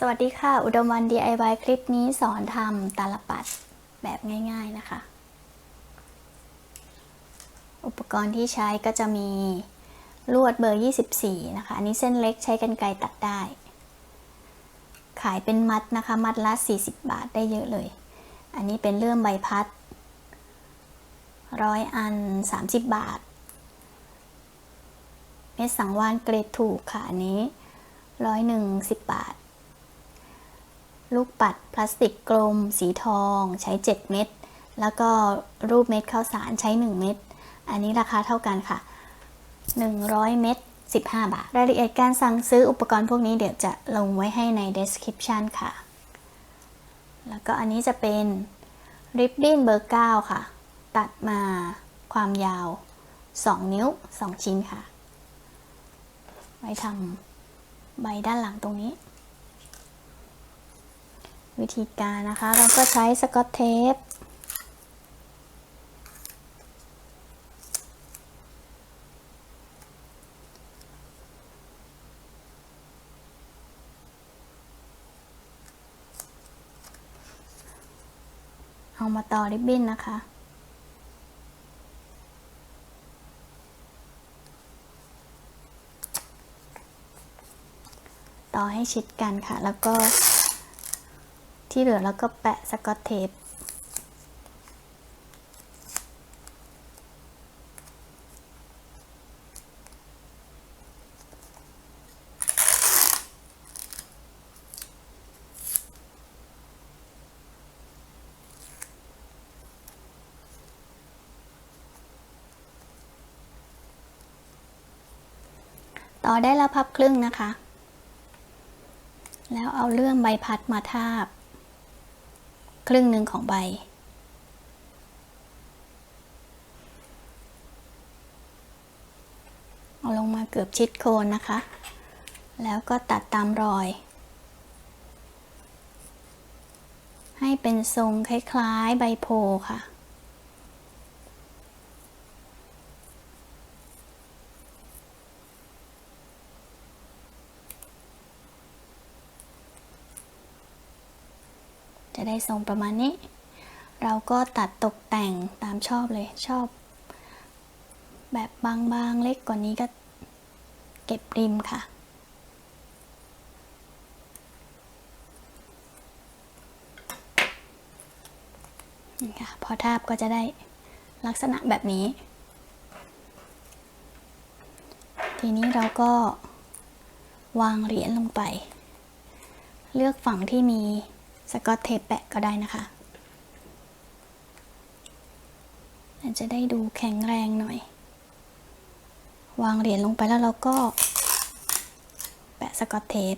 สวัสดีค่ะ อุดมวัน DIY คลิปนี้สอนทำตาลปัดแบบง่ายๆนะคะ อุปกรณ์ที่ใช้ก็จะมีลวดเบอร์ 24 นะคะ อันนี้เส้นเล็กใช้กันไกรตัดได้ ขายเป็นมัดนะคะ มัดละ 40 บาทได้เยอะเลย อันนี้เป็นเลื่อมใบพัดร้อยอัน 30 บาท เม็ดสังวานเกรดถูกค่ะ อันนี้ร้อยหนึ่งสิบบาท ลูกปัดพลาสติกกลม สีทองใช้ 7 เม็ด แล้วก็รูปเม็ดข้าวสารใช้ 1 เม็ด อันนี้ราคาเท่ากันค่ะ 100 เม็ด 15 บาท รายละเอียดการสั่งซื้ออุปกรณ์พวกนี้เดี๋ยวจะลงไว้ให้ใน description ค่ะ แล้วก็อันนี้จะเป็นริบบิ้นเบอร์ 9 ค่ะ ตัดมาความยาว 2 นิ้ว 2 ชิ้นค่ะ ไว้ทำใบด้านหลังตรงนี้ วิธีการนะคะ เราก็ใช้สกอตเทปเอามาต่อริบบิ้นนะคะ ต่อให้ชิดกันค่ะ แล้วก็ ที่เหลือแล้วก็แปะสกอตเทปต่อได้แล้วพับครึ่งนะคะ แล้วเอาเลื่อมใบพัดมาทาบ ครึ่งหนึ่งของใบ เอาลงมาเกือบชิดโคนนะคะ แล้วก็ตัดตามรอย ให้เป็นทรงคล้ายๆใบโพค่ะ จะได้ทรงประมาณนี้ เราก็ตัดตกแต่งตามชอบเลยชอบ แบบบางๆเล็กกว่านี้ก็เก็บริมค่ะ นี่ค่ะ พอทาบก็จะได้ลักษณะแบบนี้ ทีนี้เราก็วางเหรียญลงไป เลือกฝั่งที่มี สกอตเทปแปะก็ได้นะคะอาจจะได้ดูแข็งแรงหน่อย วางเหรียญลงไปแล้วเราก็แปะสกอตเทป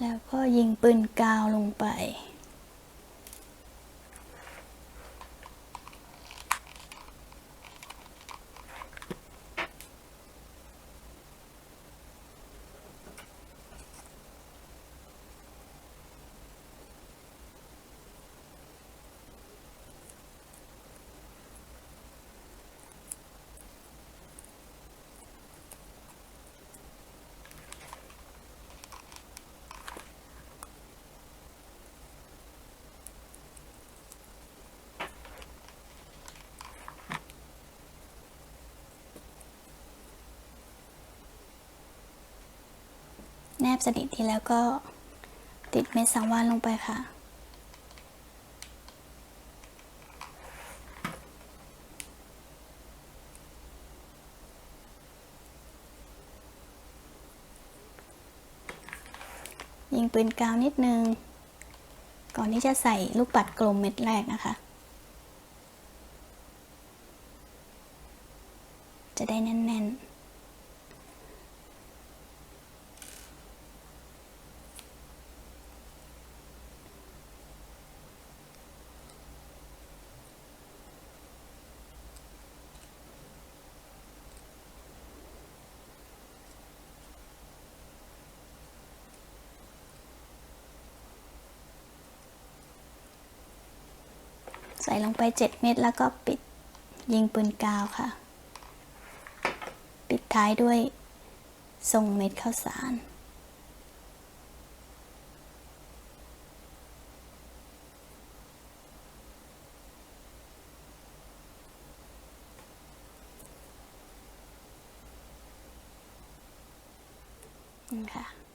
แล้วก็ยิงปืนกาวลงไป บสนิททีแล้วก็ติดเม็ดสังวานลงไปค่ะ ยิงปืนกาวนิดนึง ก่อนที่จะใส่ลูกปัดกลมเม็ดแรกนะคะ จะได้แน่น ๆ ใส่ลงไป 7 เม็ดแล้วก็ปิดยิงปืนกาวค่ะ ปิดท้ายด้วยทรงเม็ดข้าวสารนี่ค่ะ